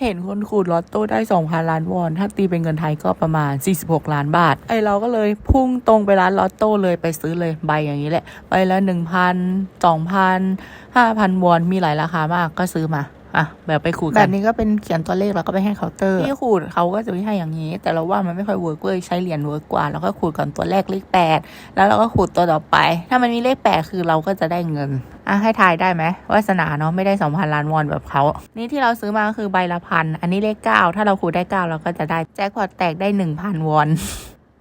เห็นคนขูดลอตโต้ได้ 2,000 ล้านวอน ถ้าตีเป็นเงินไทยก็ประมาณ 46 ล้านบาท ไอเราก็เลยพุ่งตรงไปร้านลอตโต้เลยไปซื้อเลยใบอย่างนี้แหละ ใบละ 1,000 2,000 5,000 วอน มีหลายราคามากก็ซื้อมา อะแบบไปขูดกันแบบนี้ก็เป็นเขียนตัวเลขแล้วก็ไปให้เคาน์เตอร์ ที่ขูดเขาก็จะไม่ให้อย่างนี้ แต่เราว่ามันไม่ค่อยเวิร์กเว้ยใช้เหรียญเวิร์กกว่า แล้วก็ขูดก่อนตัวแรกเลขแปดแล้วเราก็ขูดตัวต่อไป ถ้ามันมีเลขแปดคือเราก็จะได้เงินอะให้ทายได้ไหมวาสนาเนาะไม่ได้สองพันล้านวอนแบบเขานี่ที่เราซื้อมาก็คือใบละพันอันนี้เลขเก้าถ้าเราขูดได้เก้าเราก็จะได้แจ็คพอตแตกได้หนึ่งพันวอน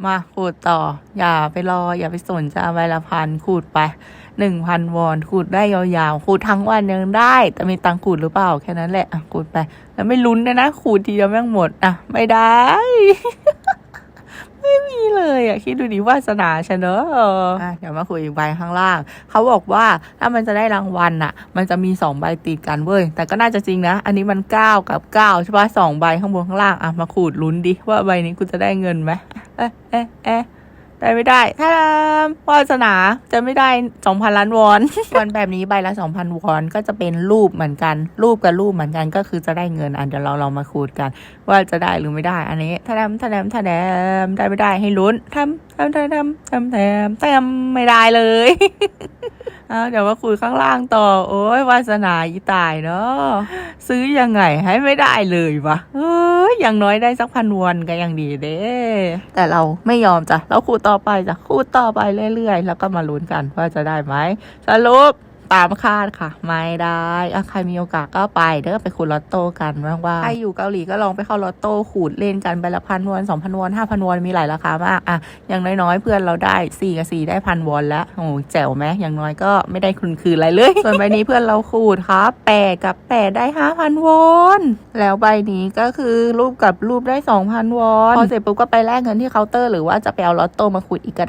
มาขูดต่อ อย่าไปรอ อย่าไปสนจะเอาใบละพันขูดไปหนึ่งพันวอนขูดได้ยาวๆขูดทั้งวันยังได้ แต่มีตังขูดหรือเปล่าแค่นั้นแหละอะขูดไป แล้วไม่ลุ้นด้วยนะขูดทีเดียวแม่งหมดอะ ไม่ได้ ไม่มีเลยอะ คิดดูดิวาสนาฉันเนอะอะเดี๋ยวมาคุยอีกใบข้างล่าง เขาบอกว่าถ้ามันจะได้รางวัลอะ มันจะมีสองใบติดกันเว้ย แต่ก็น่าจะจริงนะ อันนี้มันเก้ากับเก้าใช่ปะสองใบข้างบนข้างล่างอะมาขูดลุ้นดิว่าใบนี้กูจะได้เงินไหม เอ๊ะเอ๊ะเอ๊ะได้ไม่ได้ถ้าวาสนาจะไม่ได้สองพันล้านวอน วอนแบบนี้ใบละสองพันวอนก็จะเป็นรูปเหมือนกัน รูปกับรูปเหมือนกันก็คือจะได้เงินอันเดี๋ยวเราลองมาคูดกัน ว่าจะได้หรือไม่ได้ อันนี้ถ้าแดมถ้าแดมถ้าแดมได้ไม่ได้ให้ลุ้นทำทำทำทำทำแถมแถมไม่ได้เลย เอาเดี๋ยวมาคุยข้างล่างต่อ โอ้ยวาสนาอีตายเนาะซื้อยังไงให้ไม่ได้เลยวะเอ้ยอย่างน้อยได้สักพันวอนก็ยังดีเด้แต่เราไม่ยอมจ้ะเราคูดต่อไปจ้ะคูดต่อไปเรื่อยๆ แล้วก็มาลุ้นกันว่าจะได้ไหมสรุป ตามคาดค่ะ ไม่ได้อะใครมีโอกาสก็ไปเด้อไปขูดลอตโต้กันว่างๆใครอยู่เกาหลีก็ลองไปเข้าลอตโต้ขูดเล่นกันใบละพันวอนสองพันวอนห้าพันวอนมีหลายราคามากอะอย่างน้อยๆ เพื่อนเราได้สี่กับสี่ได้พันวอนแล้วโอ้โหแจ๋วไหมอย่างน้อยก็ไม่ได้คืนคืนอะไรเลย ส่วนใบนี้เพื่อนเราขูดครับแปดกับแปดได้ห้าพันวอนแล้วใบนี้ก็คือรูปกับรูปได้สองพันวอนพอเสร็จปุ๊บก็ไปแลกเงินที่เคาน์เตอร์หรือว่าจะไปเอาลอตโต้มาขูดอีกก็ได้